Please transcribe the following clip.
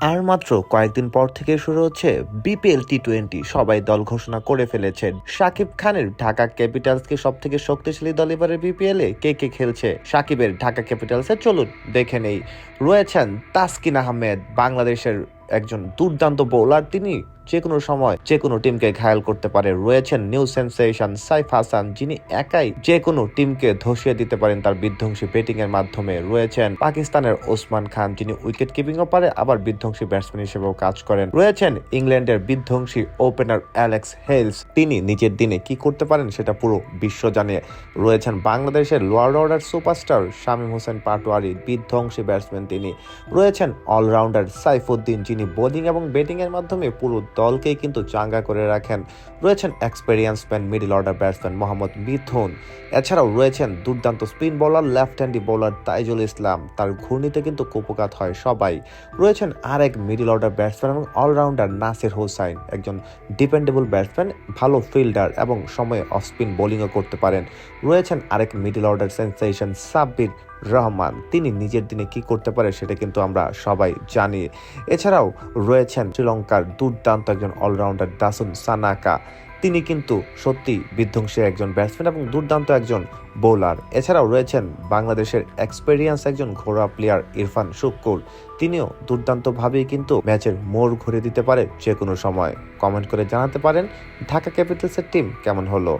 আর মাত্র কয়েকদিন পর থেকে শুরু হচ্ছে বিপিএল টি টোয়েন্টি সবাই দল ঘোষণা করে ফেলেছেন। সাকিব খানের ঢাকা ক্যাপিটালসকে সব থেকে শক্তিশালী দল এবারে বিপিএল এ কে কে খেলছে? সাকিবের ঢাকা ক্যাপিটালসে চলুন দেখে নেই। রয়েছেন তাসকিন আহমেদ, বাংলাদেশের একজন দুর্দান্ত বোলার তিনি যে কোনো সময় যে কোনো টিমকে ঘায়াল করতে পারে। রয়েছেন নিউ সেন্সেশন সাইফ হাসান, যিনি একাই যে কোনো টিমকে ধসিয়ে দিতে পারেন তার বিধ্বংসী ব্যাটিং এর মাধ্যমে। রয়েছেন পাকিস্তানের ওসমান খান, যিনি উইকেট কিপিংও পারে, আবার বিধ্বংসী ব্যাটসম্যান হিসেবেও কাজ করেন। রয়েছেন ইংল্যান্ডের বিধ্বংসী ওপেনার অ্যালেক্স হেলস তিনি নিজের দিনে কি করতে পারেন সেটা পুরো বিশ্ব জানে। রয়েছেন বাংলাদেশের lower order superstar Shamim Hossain Patwari বিধ্বংসী ব্যাটসম্যান তিনি। রয়েছেন অলরাউন্ডার সাইফুদ্দিন, যিনি বোলিং এবং ব্যাটিং এর মাধ্যমে পুরো দলকেই কিন্তু চাঙ্গা করে রাখেন। রয়েছেন experience man middle order batsman Mohammad Mithun. এছাড়াও রয়েছেন দুর্দান্ত spin bowler left handy bowler Taijul Islam. তার ঘূর্ণিতে কিন্তু কুপকাত হয় সবাই। রয়েছেন আরেক মিডল অর্ডার ব্যাটসম্যান এবং অলরাউন্ডার নাসির হোসাইন। একজন ডিপেন্ডেবল ব্যাটসম্যান ভালো ফিল্ডার এবং সময়ে অফ স্পিন বোলিংও করতে পারেন। রয়েছেন আরেক middle order sensation Sabbir Rahman. তিনি নিজের দিনে কি করতে পারে সেটা কিন্তু আমরা সবাই জানি। এছাড়াও রয়েছেন শ্রীলঙ্কার দুর্দান্ত একজন অলরাউন্ডার দাসুন সানাকা তিনি কিন্তু সত্যি বিধ্বংসী একজন ব্যাটসম্যান এবং দুর্দান্ত একজন বোলার এছাড়াও রয়েছেন বাংলাদেশের এক্সপেরিয়েন্স একজন ঘোড়া প্লেয়ার ইরফান শুক্কুর। তিনিও দুর্দান্তভাবেই কিন্তু ম্যাচের মোড় ঘুরে দিতে পারে যে কোনো সময়। কমেন্ট করে জানাতে পারেন, ঢাকা ক্যাপিটালসের টিম কেমন হলো?